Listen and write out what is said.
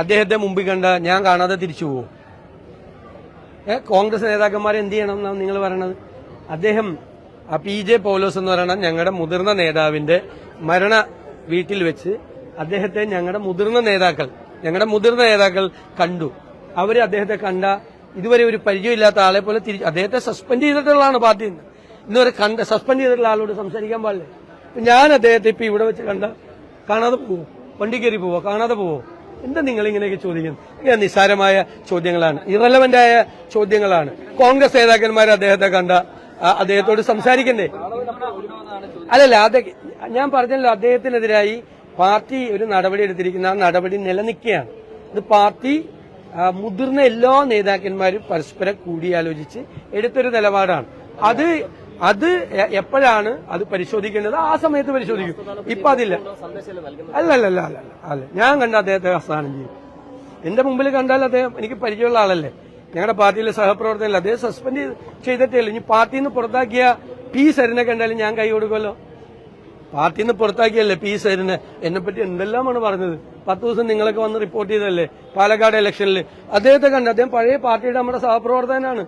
അദ്ദേഹത്തെ മുമ്പിൽ കണ്ട ഞാൻ കാണാതെ തിരിച്ചു പോകും കോൺഗ്രസ് നേതാക്കന്മാർ എന്ത് ചെയ്യണം എന്നാണ് നിങ്ങൾ പറയണത്? അദ്ദേഹം പി ജെ പൗലോസ് എന്ന് പറയുന്ന ഞങ്ങളുടെ മുതിർന്ന നേതാവിന്റെ മരണ വീട്ടിൽ വെച്ച് അദ്ദേഹത്തെ ഞങ്ങളുടെ മുതിർന്ന നേതാക്കൾ ഞങ്ങളുടെ മുതിർന്ന നേതാക്കൾ കണ്ടു. അവർ അദ്ദേഹത്തെ കണ്ട ഇതുവരെ ഒരു പരിചയമില്ലാത്ത ആളെ പോലെ തിരിച്ചു അദ്ദേഹത്തെ സസ്പെൻഡ് ചെയ്തിട്ടുള്ളതാണ് പാർട്ടിയിൽ നിന്ന് ഇന്നുവരെ കണ്ട സസ്പെൻഡ് ചെയ്തിട്ടുള്ള ആളോട് സംസാരിക്കാൻ പാടില്ല? ഞാൻ അദ്ദേഹത്തെ ഇപ്പൊ ഇവിടെ വെച്ച് കണ്ട കാണാതെ പോവോ? വണ്ടി കയറി പോവോ? കാണാതെ പോവോ? എന്താ നിങ്ങൾ ഇങ്ങനെയൊക്കെ ചോദിക്കുന്നത് നിസ്സാരമായ ചോദ്യങ്ങളാണ്. ഇറലവന്റ് ആയ ചോദ്യങ്ങളാണ്. കോൺഗ്രസ് നേതാക്കന്മാർ അദ്ദേഹത്തെ കണ്ട അദ്ദേഹത്തോട് സംസാരിക്കണ്ടേ? അല്ലല്ല അതെ ഞാൻ പറഞ്ഞല്ലോ അദ്ദേഹത്തിനെതിരായി പാർട്ടി ഒരു നടപടി എടുത്തിരിക്കുന്ന ആ നടപടി നിലനിൽക്കുകയാണ്. ഇത് പാർട്ടി മുതിർന്ന എല്ലാ നേതാക്കന്മാരും പരസ്പരം കൂടിയാലോചിച്ച് എടുത്തൊരു നിലപാടാണ്. അത് അത് എപ്പോഴാണ് അത് പരിശോധിക്കേണ്ടത്? ആ സമയത്ത് പരിശോധിക്കും. ഇപ്പൊ അതില്ല അല്ല അല്ല അല്ല അല്ല അല്ല. ഞാൻ കണ്ട അദ്ദേഹത്തെ ഹസ്താനം ചെയ്യും. എന്റെ മുമ്പിൽ കണ്ടാൽ അദ്ദേഹം എനിക്ക് പരിചയമുള്ള ആളല്ലേ? ഞങ്ങളുടെ പാർട്ടിയിലെ സഹപ്രവർത്തകരല്ല അദ്ദേഹം സസ്പെൻഡ് ചെയ്ത് ചെയ്തിട്ടേ ഇനി പാർട്ടിയിൽ നിന്ന് പുറത്താക്കിയ പി സരിനെ കണ്ടാലും ഞാൻ കൈ കൊടുക്കുമല്ലോ. പാർട്ടിയിൽ നിന്ന് പുറത്താക്കിയല്ലേ പി സരിനെ? എന്നെ പറ്റി എന്തെല്ലാമാണ് പറഞ്ഞത്? പത്ത് ദിവസം നിങ്ങളൊക്കെ വന്ന് റിപ്പോർട്ട് ചെയ്തല്ലേ പാലക്കാട് ഇലക്ഷനിൽ അദ്ദേഹത്തെ കണ്ട്. അദ്ദേഹം പഴയ പാർട്ടിയുടെ നമ്മുടെ സഹപ്രവർത്തകനാണ്.